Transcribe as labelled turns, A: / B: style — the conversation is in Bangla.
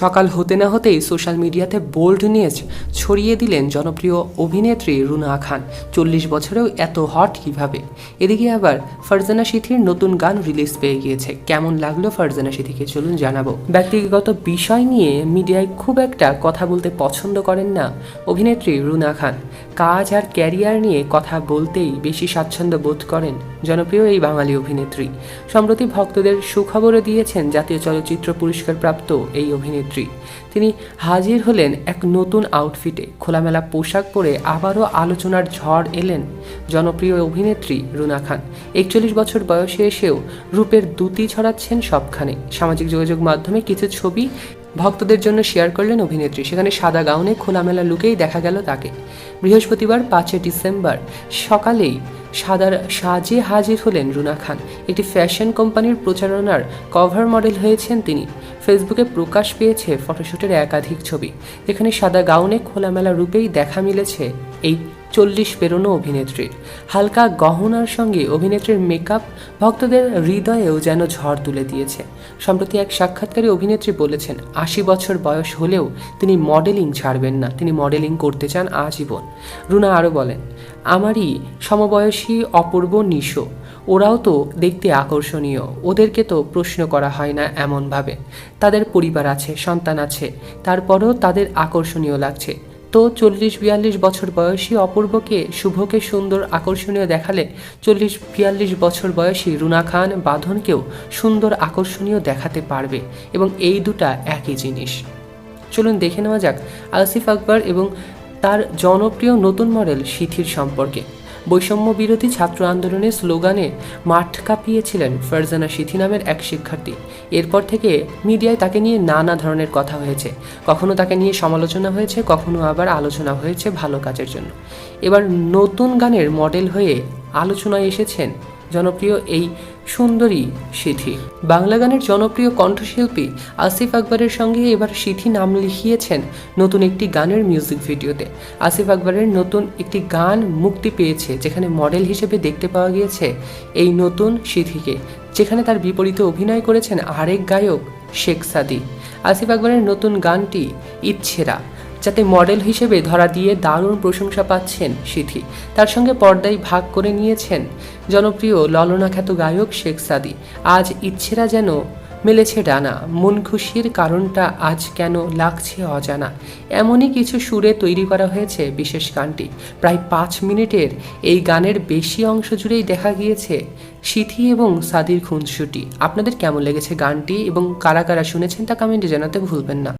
A: সকাল হতে না হতেই সোশ্যাল মিডিয়াতে বোল্ড নিউজ ছড়িয়ে দিলেন জনপ্রিয় অভিনেত্রী রুনা খান। চল্লিশ বছরেও এত হট কীভাবে? এদিকে আবার ফারজানা সিথির নতুন গান রিলিজ পেয়ে গিয়েছে। কেমন লাগল ফারজানা সিথিকে চলুন জানাব। ব্যক্তিগত বিষয় নিয়ে মিডিয়ায় খুব একটা কথা বলতে পছন্দ করেন না অভিনেত্রী রুনা খান। কাজ আর ক্যারিয়ার নিয়ে কথা বলতেই বেশি স্বাচ্ছন্দ্য বোধ করেন জনপ্রিয় এই বাঙালি অভিনেত্রী। সম্প্রতি ভক্তদের সুখবরও দিয়েছেন জাতীয় চলচ্চিত্র পুরস্কার প্রাপ্ত এই অভিনেত্রী। তিনি হাজির হলেন এক নতুন আউটফিটে খোলামেলা পোশাক পরে আবারও আলোচনার ঝড় এলেন জনপ্রিয় অভিনেত্রী রুনা খান। একচল্লিশ বছর বয়সে এসেও রূপের দ্যুতি ছড়াচ্ছেন সবখানে। সামাজিক যোগাযোগ মাধ্যমে কিছু ছবি ভক্তদের জন্য শেয়ার করলেন অভিনেত্রী। সেখানে সাদা গাউনে খোলামেলা লুকেই দেখা গেল তাকে। বৃহস্পতিবার পাঁচই ডিসেম্বর সকালেই সাদার সাজে হাজির হলেন রুনা খান। একটি ফ্যাশন কোম্পানির প্রচারণার কভার মডেল হয়েছেন তিনি। ফেসবুকে প্রকাশ পেয়েছে ফটোশ্যুটের একাধিক ছবি। যেখানে সাদা গাউনে খোলামেলা রূপেই দেখা মিলেছে এই চল্লিশ পেরোনো অভিনেত্রীর। হালকা গহনার সঙ্গে অভিনেত্রীর মেকআপ ভক্তদের হৃদয়েও যেন ঝড় তুলে দিয়েছে। সম্প্রতি এক সাক্ষাৎকারে অভিনেত্রী বলেছেন, আশি বছর বয়স হলেও তিনি মডেলিং ছাড়বেন না, তিনি মডেলিং করতে চান আজীবন। রুনা আরও বলেন, আমারই সমবয়সী অপূর্ব নিশো। ওরাও তো দেখতে আকর্ষণীয়। ওদেরকে তো প্রশ্ন করা হয় না এমনভাবে। তাদের পরিবার আছে, সন্তান আছে। তারপরও তাদের আকর্ষণীয় লাগছে। তো চল্লিশ বিয়াল্লিশ বছর বয়সী অপূর্বকে, শুভকে সুন্দর আকর্ষণীয় দেখালে চল্লিশ বিয়াল্লিশ বছর বয়সী রুনা খান বাঁধনকেও সুন্দর আকর্ষণীয় দেখাতে পারবে এবং এই দুটা একই জিনিস। চলুন দেখে নেওয়া যাক আসিফ আকবর এবং তার জনপ্রিয় নতুন মডেল সিথির সম্পর্কে। বৈষম্য বিরোধী ছাত্র আন্দোলনের স্লোগানে মাঠ কাঁপিয়েছিলেন ফারজানা সিথি নামের এক শিক্ষার্থী। এরপর থেকে মিডিয়ায় তাকে নিয়ে নানা ধরনের কথা হয়েছে। কখনো তাকে নিয়ে সমালোচনা হয়েছে, কখনো আবার আলোচনা হয়েছে ভালো কাজের জন্য। এবার নতুন গানের মডেল হয়ে আলোচনায় এসেছেন জনপ্রিয় এই সুন্দরী সিথি। বাংলা গানের জনপ্রিয় কণ্ঠশিল্পী আসিফ আকবরের সঙ্গে এবার সিথি নাম লিখিয়েছেন নতুন একটি গানের মিউজিক ভিডিওতে আসিফ আকবরের নতুন একটি গান মুক্তি পেয়েছে, যেখানে মডেল হিসেবে দেখতে পাওয়া গিয়েছে এই নতুন সিথিকে, যেখানে তার বিপরীতে অভিনয় করেছেন আরেক গায়ক শেখ সাদি। আসিফ আকবরের নতুন গানটি ইচ্ছেরা। যাতে মডেল হিসেবে ধরা দিয়ে দারুণ প্রশংসা পাচ্ছেন সিথি তার সঙ্গে পর্দায় ভাগ করে নিয়েছেন জনপ্রিয় ললনাখ্যাত গায়ক শেখ সাদি। আজ ইচ্ছেরা যেন মেলেছে ডানা, মন খুশির কারণটা আজ কেন লাগছে অজানা। এমনই কিছু সুরে তৈরি করা হয়েছে বিশেষ গানটি। প্রায় পাঁচ মিনিটের এই গানের বেশি অংশ জুড়েই দেখা গিয়েছে সিথি এবং সাদির খুনসুটি। আপনাদের কেমন লেগেছে গানটি এবং কারা কারা শুনেছেন তা কমেন্টে জানাতে ভুলবেন না।